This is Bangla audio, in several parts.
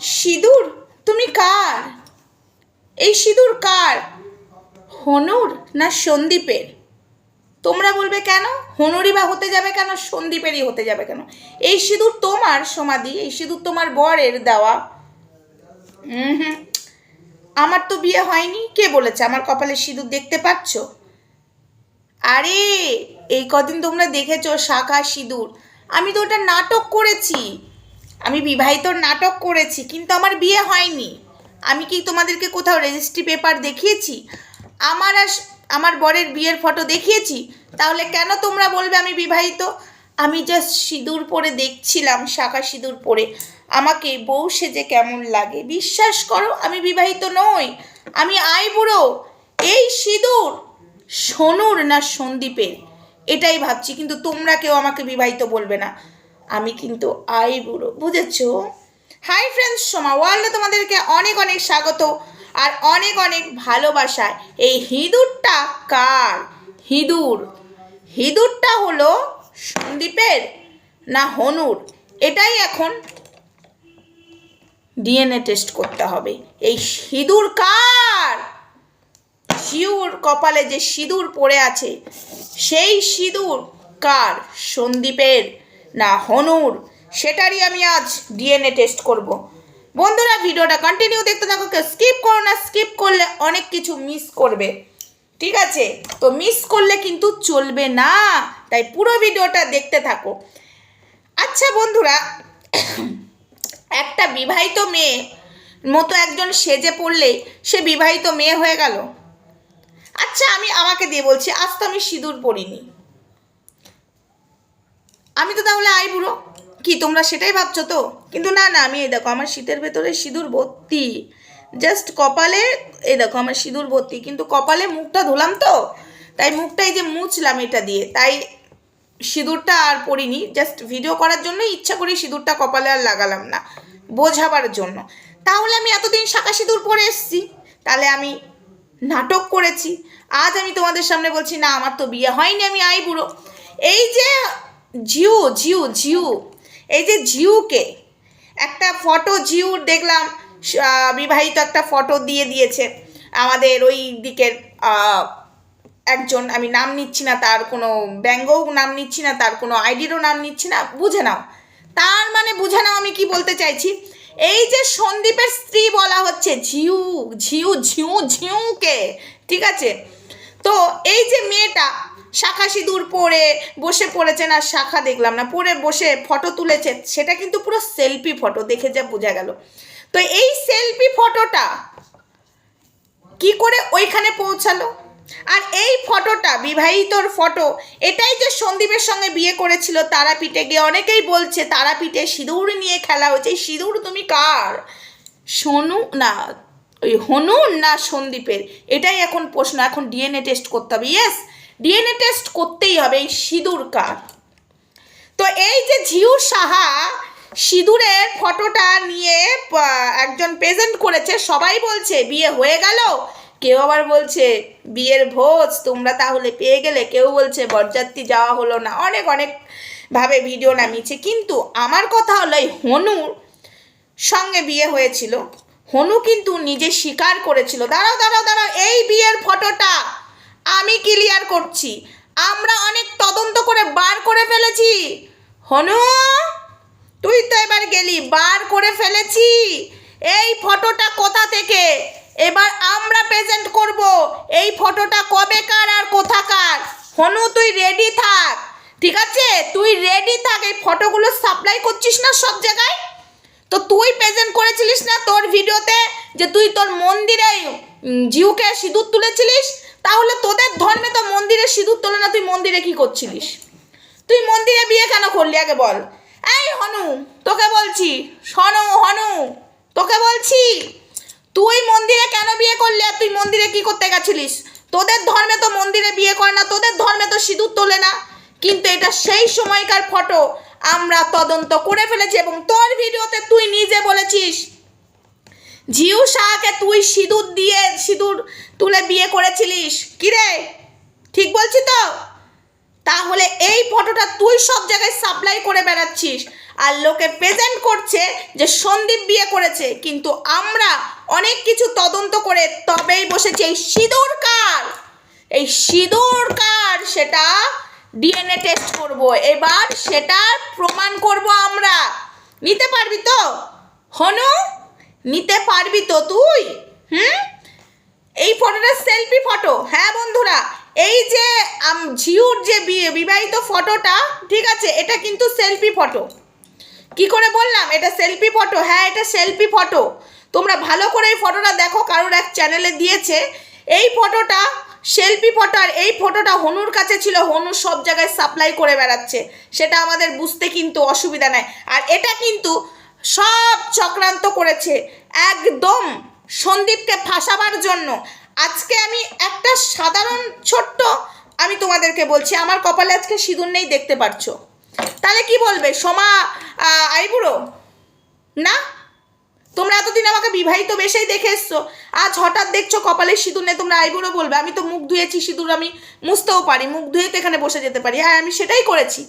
সিঁদুর? তুমি কার? এই সিঁদুর কার? হনুর না সন্দীপের? তোমরা বলবে কেন? হনুরই বা হতে যাবে কেন? সন্দীপেরই হতে যাবে কেন? এই সিঁদুর তোমার সমাধি, এই সিঁদুর তোমার বরের দেওয়া। হুম। আমার তো বিয়ে হয়নি। কে বলেছে? আমার কপালে সিঁদুর দেখতে পাচ্ছ? আরে, এই কদিন তোমরা দেখেছ শাখা সিঁদুর। আমি তো ওটা নাটক করেছি। আমি বিবাহিত নাটক করেছি, কিন্তু আমার বিয়ে হয়নি। আমি কি তোমাদেরকে কোথাও রেজিস্ট্রি পেপার দেখিয়েছি? আমার আর আমার বরের বিয়ের ফটো দেখিয়েছি? তাহলে কেন তোমরা বলবে আমি বিবাহিত? আমি জাস্ট সিঁদুর পরে দেখছিলাম, শাখা সিঁদুর পরে। আমাকে বউ সেজে কেমন লাগে? বিশ্বাস করো, আমি বিবাহিত নই। আমি আই বুড়ো। এই সিঁদুর সোনুর না সন্দীপের? এটাই ভাবছি, কিন্তু তোমরা কেউ আমাকে বিবাহিত বলবে না। আমি কিন্তু আই বুড়ো, বুঝেছ? হাই ফ্রেন্ডস সোমা ওয়ার্ল্ডে তোমাদেরকে অনেক অনেক স্বাগত আর অনেক অনেক ভালোবাসায় এই হিঁদুরটা কার? হিঁদুর। হিঁদুরটা হলো সন্দীপের না হনুর? এটাই এখন ডিএনএ টেস্ট করতে হবে। এই সিঁদুর কার? শিউর কপালে যে সিঁদুর পড়ে আছে, সেই সিঁদুর কার? সন্দীপের। না, হনুর। সেটারই আমি আজ ডিএনএ টেস্ট করব। বন্ধুরা, ভিডিওটা কন্টিনিউ দেখতে থাকো স্কিপ করো না স্কিপ করলে অনেক কিছু মিস করবে। ঠিক আছে? তো মিস করলে কিন্তু চলবে না। তাই পুরো ভিডিওটা দেখতে থাকো। আচ্ছা বন্ধুরা, একটা বিবাহিত মেয়ে মতো একজন সেজে পড়লে সে বিবাহিত মেয়ে হয়ে গেল। আচ্ছা আমি আমাকে দিয়ে বলছি, আজ তো আমি সিঁদুর পরিনি আমি তো তাহলে আই বুড়ো। কি, তোমরা সেটাই ভাবছ তো? কিন্তু না না, আমি এই দেখো, আমার শীতের ভেতরে সিঁদুর ভর্তি। জাস্ট কপালে, এই দেখো, আমার সিঁদুর ভর্তি। কিন্তু কপালে মুখটা ধুলাম তো? তাই মুখটা এই যে মুছলাম এটা দিয়ে। তাই সিঁদুরটা আর পরিনি। জাস্ট ভিডিও করার জন্য ইচ্ছা করি সিঁদুরটা কপালে আর লাগালাম না। বোঝাবার জন্য। তাহলে আমি এতদিন শাঁকা সিঁদুর পরে এসেছি। তাহলে আমি নাটক করেছি। আজ আমি তোমাদের সামনে বলছি, না, আমার তো বিয়ে হয়নি, আমি আই বুড়ো। এই যে জিউ জিউ জিউ এই যে জিউকে একটা ফটো জিউর দেখলাম বিবাহিত একটা ফটো দিয়ে দিয়েছে আমাদের ওই দিকের একজন, আমি নাম নিচ্ছি না তার কোনো, ব্যঙ্গও নাম নিচ্ছি না, তার কোনো আইডিরও নাম নিচ্ছি না, বুঝে নাও। তার মানে বুঝে নাও আমি কি বলতে চাইছি। এই যে সন্দীপের স্ত্রী বলা হচ্ছে ঝিউ ঝিউ ঝিউ ঝিউকে ঠিক আছে? তো এই যে মেয়েটা শাখা সিঁদুর পরে বসে পড়েছে না শাখা দেখলাম না, পরে বসে ফটো তুলেছে সেটা কিন্তু পুরো সেলফি ফটো দেখে যা বোঝা গেল। তো এই সেলফি ফটোটা কি করে ওইখানে পৌঁছালো? আর এই ফটোটা বিবাহিতর ফটো এটাই যে সন্দীপের সঙ্গে বিয়ে করেছিল তারাপীঠে গিয়ে অনেকেই বলছে তারাপীঠে সিঁদুর নিয়ে খেলা হয়েছে, এই সিঁদুর তুমি কার? সোনু না, ওই হনু না সন্দীপের? এটাই এখন প্রশ্ন, এখন ডিএনএ টেস্ট করতে হবে ইয়েস ডিএনএ টেস্ট করতেই হবে এই সিঁদুর কার। তো এই যে ঝিউ সাহা সিঁদুরের ফটোটা নিয়ে একজন প্রেজেন্ট করেছে, সবাই বলছে, বিয়ে হয়ে গেল? কেউ আবার বলছে, বিয়ের ভোজ, তোমরা তাহলে পেয়ে গেলে। কেউ বলছে, বরযাত্রী যাওয়া হলো না। অনেক অনেক ভাবে ভিডিও নামিয়েছে। কিন্তু আমার কথা হলো, এই হনুর সঙ্গে বিয়ে হয়েছিল। হনু কিন্তু নিজে স্বীকার করেছিল। দাঁড়াও দাঁড়াও দাঁড়াও, এই বিয়ের ফটোটা আমি ক্লিয়ার করছি। আমরা অনেক তদন্ত করে বার করে ফেলেছি। হনু, তুই তো এবার গেলি, বার করে ফেলেছি। এই ফটোটা কোথা থেকে? এবার আমরা প্রেজেন্ট করব। এই ফটোটা কবেকার আর কোথাকার? হনু, তুই রেডি থাক। ঠিক আছে? তুই রেডি থাক। এই ফটোগুলো সাপ্লাই করছিস না সব জায়গায়? তো তুই প্রেজেন্ট করেছিলিস না তোর ভিডিওতে যে তুই তোর মন্দিরে জিউকে সিঁদুর তুলেছিলিস? তাহলে তোদের ধর্মে তো মন্দিরে সিঁদুর তোলে না, তুই মন্দিরে কি করছিলিস? তুই মন্দিরে বিয়ে কেন করলি? আগে বল। এই হনু, তোকে বলছি, শোনো হনু, তোকে বলছি, তুই মন্দিরে কেন বিয়ে করলি আর তুই মন্দিরে কি করতে গেছিলিস? তোদের ধর্মে তো মন্দিরে বিয়ে করে না, তোদের ধর্মে তো সিঁদুর তোলে না। কিন্তু এটা সেই সময়কার ফটো আমরা তদন্ত করে ফেলেছি এবং তোর ভিডিওতে তুই নিজে বলেছিস জিউ শাহকে তুই সিঁদুর দিয়ে সিঁদুর তুলে বিয়ে করেছিলিস। কিরে ঠিক বলছি তো? তাহলে এই ফটোটা তুই সব জায়গায় সাপ্লাই করে বেড়াচ্ছিস। আর লোকে প্রেজেন্ট করছে যে সন্দীপ বিয়ে করেছে। কিন্তু আমরা অনেক কিছু তদন্ত করে তবেই বসেছি। এই সিঁদুর কার? এই সিঁদুর কার? সেটা ডিএনএ টেস্ট করব। এবার সেটা প্রমাণ করব আমরা। নিতে পারবি তো? হনু? নিতে পারবি তো তুই? হুম? এই ফটোটা সেলফি ফটো হ্যাঁ বন্ধুরা, এই যে ঝিউর যে বিবাহিত ফটোটা, ঠিক আছে, এটা কিন্তু সেলফি ফটো কি করে বললাম? এটা সেলফি ফটো হ্যাঁ এটা সেলফি ফটো তোমরা ভালো করে এই ফটোটা দেখো, কারোর এক চ্যানেলে দিয়েছে। এই ফটোটা সেলফি ফটো আর এই ফটোটা হনুর কাছে ছিল। হনু সব জায়গায় সাপ্লাই করে বেড়াচ্ছে। সেটা আমাদের বুঝতে কিন্তু অসুবিধা নাই। আর এটা কিন্তু সব চক্রান্ত করেছে। একদম সন্দীপকে ফাঁসাবার জন্য। আজকে আমি একটা সাধারণ ছোট্ট আমি তোমাদেরকে বলছি, আমার কপালে আজকে সিঁদুর নেই, দেখতে পারছ। তাহলে কি বলবে? সোমা আইবুড়ো? না? তোমরা এতদিন আমাকে বিবাহিত বেশেই দেখে এসছো। আজ হঠাৎ দেখছ কপালে সিঁদুর নেই, তোমরা আইবুড়ো বলবে। আমি তো মুখ ধুয়েছি, সিঁদুর আমি মুছতেও পারি, মুখ ধুয়ে তো এখানে বসে যেতে পারি। হ্যাঁ আমি সেটাই করেছি।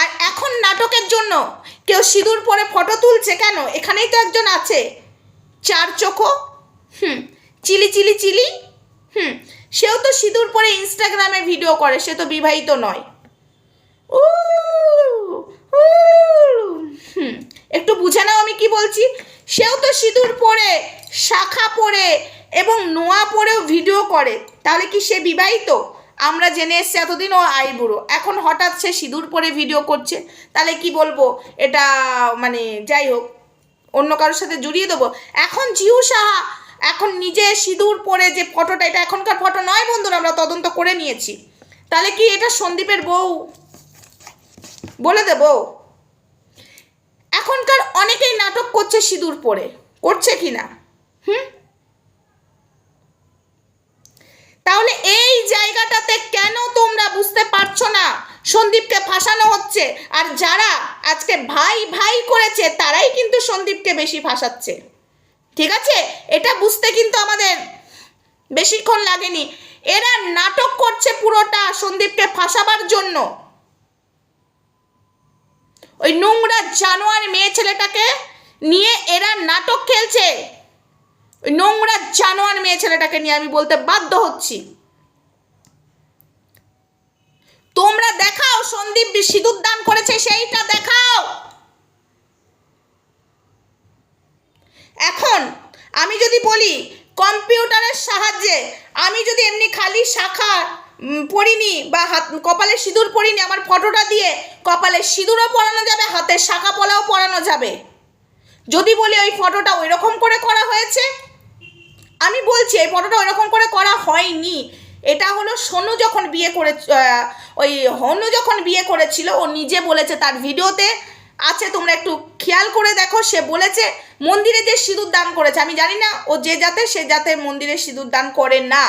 আর এখন নাটকের জন্য কেউ সিঁদুর পরে ফটো তুলছে কেন? এখানেই তো একজন আছে। চার চোখো হুম চিলি চিলি চিলি? হুম সেও তো সিঁদুর পরে ইনস্টাগ্রামে ভিডিও করে সে তো বিবাহিত নয়। হুম, একটু বুঝে নাও আমি কি বলছি। সেও তো সিঁদুর পরে শাখা পরে এবং নোয়া পরেও ভিডিও করে। তাহলে কি সে বিবাহিত? আমরা জেনে এসছি এতদিন ও আইবুড়ো এখন হঠাৎ সে সিঁদুর পরে ভিডিও করছে। তাহলে কি বলব? এটা মানে যাই হোক, অন্য কারোর সাথে জড়িয়ে দেবো? এখন জিউ সাহা, এখন নিজে সিঁদুর পরে যে ফটোটা, এটা এখনকার ফটো নয় বন্ধুরা, আমরা তদন্ত করে নিয়েছি। তাহলে কি এটা সন্দীপের বউ? বলে দেব। এখনকার অনেকেই নাটক করছে সিঁদুর পরে। করছে কি না? হুম? তাহলে এই জায়গাটাতে কেন তোমরা বুঝতে পারছ না? সন্দীপকে ফাঁসানো হচ্ছে। আর যারা আজকে ভাই ভাই করেছে, তারাই কিন্তু সন্দীপকে বেশি ফাঁসাচ্ছে। ঠিক আছে? এটা বুঝতে কিন্তু আমাদের বেশিক্ষণ লাগেনি। এরা নাটক করছে পুরোটা সন্দীপকে ফাঁসাবার জন্য। ওই নোংরা জানোয়ার মেয়ে ছেলেটাকে নিয়ে এরা নাটক খেলছে। ওই নোংরা জানোয়ার মেয়ে ছেলেটাকে নিয়ে আমি বলতে বাধ্য হচ্ছি। তোমরা দেখাও, সন্দীপ সিঁদুর দান করেছে, সেইটা দেখাও। এখন আমি যদি বলি, কম্পিউটারের সাহায্যে আমি যদি এমনি খালি শাখা পরিনি বা হাত, কপালে সিঁদুর পরিনি আমার ফটোটা দিয়ে কপালে সিঁদুরও পরানো যাবে, হাতের শাখা পলাও পরানো যাবে। যদি বলি ওই ফটোটা ওই রকম করে করা হয়েছে আমি বলছি, এই ফটোটা ওইরকম করে করা হয়নি। এটা হলো সোনু যখন বিয়ে করে ওই হনু যখন বিয়ে করেছিল, ও নিজে বলেছে তার ভিডিওতে, আছে, তোমরা একটু খেয়াল করে দেখো। সে বলেছে, মন্দিরে যে সিঁদুর দান করেছে। আমি জানি না, ও যে যাতে সে যাতে মন্দিরে সিঁদুর দান করে না।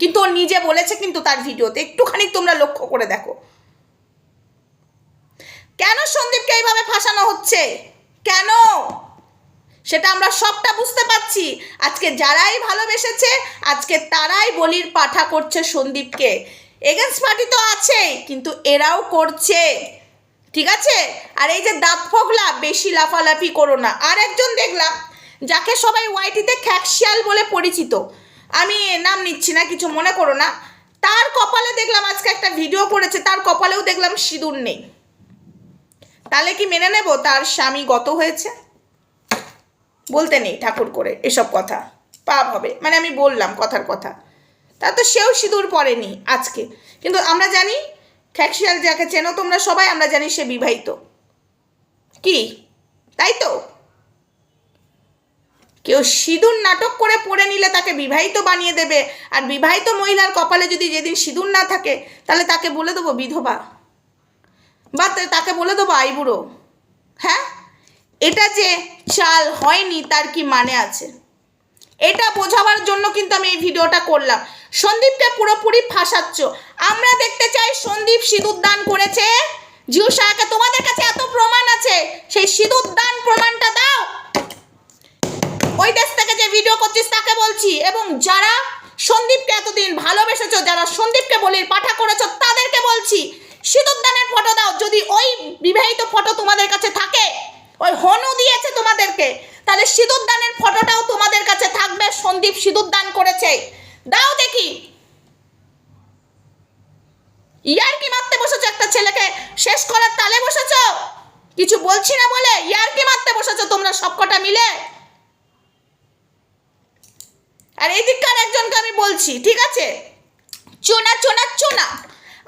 কিন্তু ও নিজে বলেছে কিন্তু তার ভিডিওতে, একটুখানি তোমরা লক্ষ্য করে দেখো। কেন সন্দীপকে এইভাবে ফাঁসানো হচ্ছে? কেন? সেটা আমরা সবটা বুঝতে পারছি। আজকে যারাই ভালোবেসেছে, আজকে তারাই বলির পাঠা করছে সন্দীপকে। এগেন্স পার্টি তো আছেই, কিন্তু এরাও করছে। ঠিক আছে? আর এই যে দাঁত ফোগলা, বেশি লাফালাফি করো না। আর একজন দেখলাম, যাকে সবাই ওয়াইটিতে খ্যাকশিয়াল বলে পরিচিত। আমি নাম নিচ্ছি না, কিছু মনে করো না। তার কপালে দেখলাম, আজকে একটা ভিডিও করেছে, তার কপালেও দেখলাম সিঁদুর নেই। তাহলে কি মেনে নেব? তার স্বামী গত হয়েছে? বলতে নেই ঠাকুর করে এসব কথা। পাপ হবে। মানে আমি বললাম কথার কথা। তা তো সেও সিঁদুর পরেনি আজকে। কিন্তু আমরা জানি, খ্যাকশিয়াল যাকে চেনো তোমরা সবাই, আমরা জানি সে বিবাহিত। কি? তাই তো? কেউ সিঁদুর নাটক করে পড়ে নিলে তাকে বিবাহিত বানিয়ে দেবে। আর বিবাহিত মহিলার কপালে যদি যেদিন সিঁদুর না থাকে, তাহলে তাকে বলে দেবো বিধবা। বা তাকে বলে দেবো আইবুড়ো। হ্যাঁ? এটা যে চাল হয়নি, তার কি মানে আছে? এটা বোঝাবার জন্য কিন্তু আমি এই ভিডিওটা করলাম। সন্দীপকে পুরোপুরি ফাঁসাচ্ছ। আমরা দেখতে চাই সন্দীপ সিঁদুর দান করেছে। জিও সাহাকে তোমাদের কাছে এত প্রমাণ আছে? সেই সিঁদুর দান প্রমাণটা দাও। ওই দেশ থেকে যে ভিডিও করছিস, তাকে বলছি। এবং যারা সন্দীপকে এতদিন ভালোবেসেছো, যারা সন্দীপকে বলির পাঠা করেছ, তাদেরকে বলছি সিঁদুরদানের ফটো দাও। যদি ওই বিবাহিত ফটো তোমাদের কাছে থাকে ওই হনু দিয়েছে তোমাদেরকে। তাহলে সিঁদুরদানের ফটোটাও তোমাদের কাছে থাকবে, সন্দীপ সিঁদুরদান করেছে। দাও দেখি। ইয়ার কি মারতে বসেছো একটা ছেলেকে, শেষ করার তালে বসেছো? কিছু বলছি না বলে ইয়ার কি মারতে বসেছো তোমরা সবকটা মিলে? আর এই দিককার একজনকে আমি বলছি, ঠিক আছে? চোনা চোনা চোনা।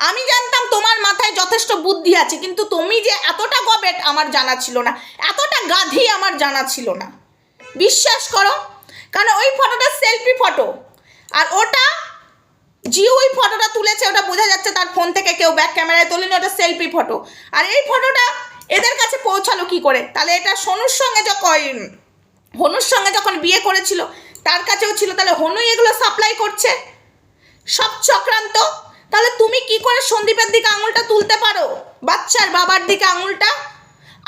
আমি জানতাম তোমার মাথায় যথেষ্ট বুদ্ধি আছে, কিন্তু তুমি যে এতটা গবেট আমার জানা ছিল না, এতটা গাধি আমার জানা ছিল না। বিশ্বাস করো, কারণ ওই ফটোটা সেলফি ফটো আর ওটা, যে ওই ফটোটা তুলেছে, ওটা বোঝা যাচ্ছে তার ফোন থেকে কেউ ব্যাক ক্যামেরায় তোলেনি, ওটা সেলফি ফটো আর এই ফটোটা এদের কাছে পৌঁছালো কি করে? তাহলে এটা সোনুর সঙ্গে যখন হনুর সঙ্গে যখন বিয়ে করেছিল, তার কাছেও ছিল, তাহলে হনুই এগুলো সাপ্লাই করছে? সব চক্রান্ত তাহলে তুমি কি করে সন্দীপের দিকে আঙুলটা তুলতে পারো? বাচ্চার বাবার দিকে আঙুলটা?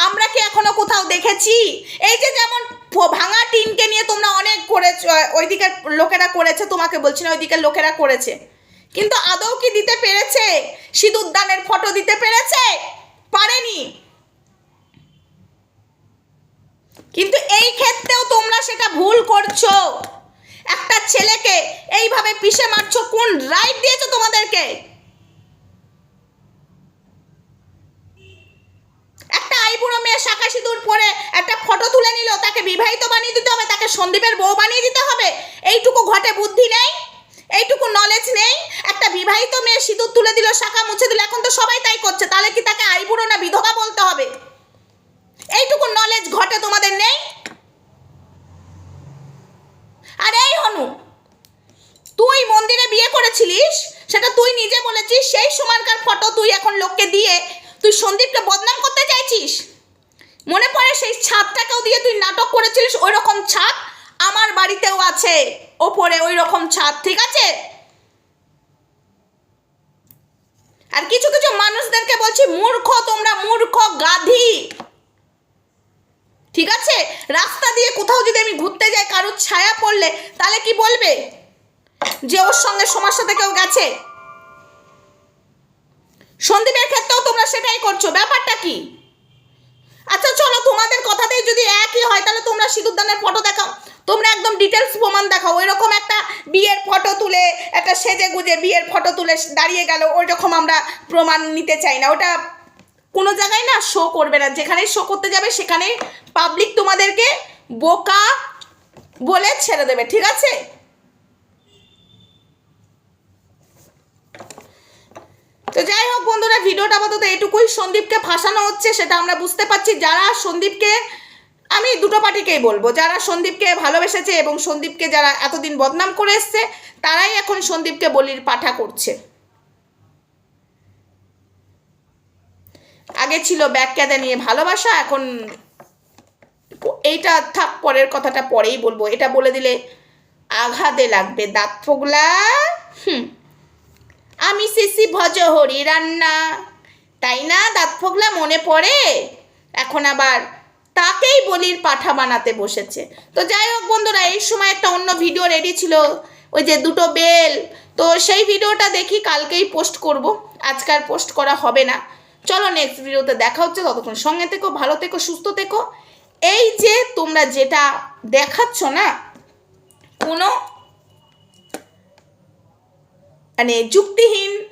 আমরা কি এখনও কোথাও দেখেছি? এই যে যেমন ভাঙা টিনকে নিয়ে তোমরা অনেক করেছ ওই দিকের লোকেরা করেছে, তোমাকে বলছি না ওই দিকের লোকেরা করেছে। কিন্তু আদৌ কি দিতে পেরেছে? সিঁদুরদানের ফটো দিতে পেরেছে? পারেনি। কিন্তু এই ক্ষেত্রেও তোমরা সেটা ভুল করছ। ছেলেকে এইভাবে পিষে মারছো, কোন রাইট দিয়েছ তোমাদেরকে? একটা আইবুড়ো মেয়ে শাখা সিঁদুর পরে একটা ফটো তুলে নিল, তাকে বিবাহিত বানিয়ে দিতে হবে, তাকে সন্দীপের বউ বানিয়ে দিতে হবে। এইটুকু ঘটে বুদ্ধি নেই, এইটুকু নলেজ নেই, একটা বিবাহিত মেয়ে সিঁদুর তুলে দিল, শাখা মুছে দিল, এখন তো সবাই তাই করছে, তাহলে কি তাকে আইবুড়ো না বিধবা বলতে হবে? এইটুকু নলেজ ঘটে তোমাদের নেই আর এই হনু তুই মন্দিরে বিয়ে করেছিলিস সেটা তুই নিজে বলেছিস। সেই সময়কার ফটো তুই এখন লোককে দিয়ে তুই সন্দীপকে বদনাম করতে চাইছিস? মনে পড়ে সেই ছাদটাকেও দিয়ে তুই নাটক করেছিলিস? ওই রকম ছাদ আমার বাড়িতেও আছে। ওপরে ওই রকম ছাদ ঠিক আছে? আর কিছু কিছু মানুষদেরকে বলছি, মূর্খ তোমরা, মূর্খ গাধি! ঠিক আছে? রাস্তা দিয়ে কোথাও যদি আমি ঘুরতে যাই, কারোর ছায়া পড়লে তাহলে কি বলবে? যে ওর সঙ্গে সমাজ সাথে কেউ গেছে। সন্দীপের ক্ষেত্রেও তোমরা সেটাই করছ, ব্যাপারটা কি? আচ্ছা চলো, তোমাদের কথাতেই যদি একই হয়, তাহলে তোমরা সিঁদুরদানের ফটো দেখাও। তোমরা একদম ডিটেলস প্রমাণ দেখাও। ওই রকম একটা বিয়ের ফটো তুলে, একটা সেজে গুজে বিয়ের ফটো তুলে দাঁড়িয়ে গেল ওই রকম আমরা প্রমাণ নিতে চাই না। ওটা কোনো জায়গায় না শো করবে না। যেখানেই শো করতে যাবে, সেখানেই পাবলিক তোমাদেরকে বোকা বলে ছেড়ে দেবে, ঠিক আছে? তো যাই হোক বন্ধুরা, ভিডিওটা আপাতত এটুকুই। সন্দীপকে ফাঁসানো হচ্ছে সেটা আমরা বুঝতে পারছি। যারা সন্দীপকে, আমি দুটো পার্টিকেই বলব। যারা সন্দীপকে ভালোবেসেছে এবং সন্দীপকে যারা এতদিন বদনাম করে এসছে, তারাই এখন সন্দীপকে বলির পাঠা করছে। আগে ছিল ব্যাগ্যাদা নিয়ে ভালোবাসা, এখন এইটা থাক, পরের কথাটা পরেই বলব। এটা বলে দিলে আঘাতে লাগবে দাঁত ফোগলা হুম। আমি শিশি ভজ হরি রান্না। তাই না, দাঁত ফোগলা মনে পড়ে? এখন আবার তাকেই বলির পাঠা বানাতে বসেছে। তো যাই হোক বন্ধুরা, এই সময় একটা অন্য ভিডিও রেডি ছিল, ওই যে দুটো বেল। তো সেই ভিডিওটা দেখি কালকেই পোস্ট করব। আজকাল পোস্ট করা হবে না। চলো নেক্সট ভিডিওতে দেখা হচ্ছে। ততক্ষণ সঙ্গে থেকো, ভালো থেকো, সুস্থ থেকো। এই যে তোমরা যেটা দেখাচ্ছ না, কোনো মানে যুক্তিহীন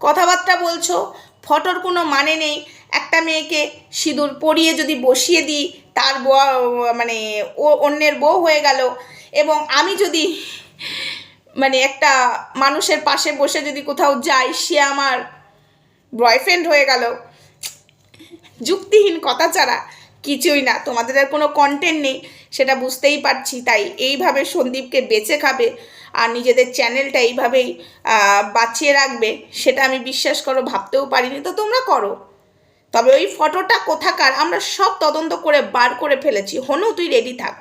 কথাবার্তা বলছো, ফটোর কোনো মানে নেই। একটা মেয়েকে সিঁদুর পরিয়ে যদি বসিয়ে দিই, তার ব- মানে ও, অন্যের বউ হয়ে গেল। এবং আমি যদি মানে একটা মানুষের পাশে বসে যদি কোথাও যাই, সে আমার বয়ফ্রেন্ড হয়ে গেল। যুক্তিহীন কথা ছাড়া কিছুই না। তোমাদের আর কোনো কন্টেন্ট নেই, সেটা বুঝতেই পারছি, তাই এইভাবে সন্দীপকে বেঁচে খাবে। আর নিজেদের চ্যানেলটা এইভাবেই বাঁচিয়ে রাখবে, সেটা আমি বিশ্বাস করো, ভাবতেও পারিনি। তো তোমরা করো। তবে ওই ফটোটা কোথাকার, আমরা সব তদন্ত করে বার করে ফেলেছি। হনু, তুই রেডি থাক।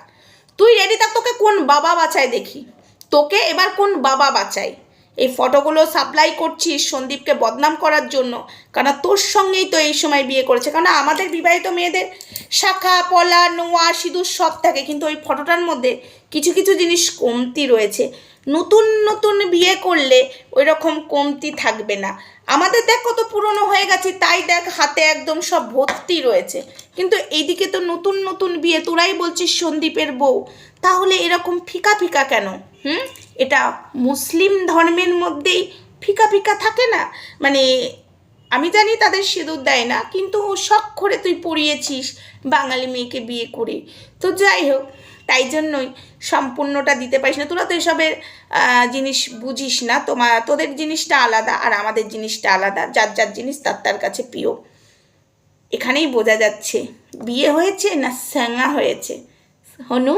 তুই রেডি থাক, তোকে কোন বাবা বাঁচায় দেখি? তোকে এবার কোন বাবা বাঁচায়? এই ফটোগুলো সাপ্লাই করছিস সন্দীপকে বদনাম করার জন্য। কারণ তোর সঙ্গেই তো এই সময় বিয়ে করেছে। কারণ আমাদের বিবাহিত মেয়েদের শাখা, পলা, নোয়া, সিঁদুর সব থাকে। কিন্তু ওই ফটোটার মধ্যে কিছু কিছু জিনিস কমতি রয়েছে। নতুন নতুন বিয়ে করলে ওই রকম কমতি থাকবে না। আমাদের দেখ কত পুরনো হয়ে গেছে, তাই দেখ হাতে একদম সব ভর্তি রয়েছে। কিন্তু এইদিকে তো নতুন নতুন বিয়ে, তোরাই বলছিস সন্দীপের বউ। তাহলে এরকম ফিকা ফিকা কেন? হুম? এটা মুসলিম ধর্মের মধ্যেই ফিকা ফিকা থাকে না? মানে আমি জানি তাদের সিঁদুর দেয় না, কিন্তু শখ করে তুই পড়িয়েছিস বাঙালি মেয়েকে বিয়ে করে। তো যাই হোক তাই জন্যই সম্পূর্ণটা দিতে পারিস না। তোরা তো এসবের জিনিস বুঝিস না। তোমার তোদের জিনিসটা আলাদা আর আমাদের জিনিসটা আলাদা। যার যার জিনিস তার তার কাছে প্রিয়। এখানেই বোঝা যাচ্ছে। বিয়ে হয়েছে না স্যাঙা হয়েছে? হনু?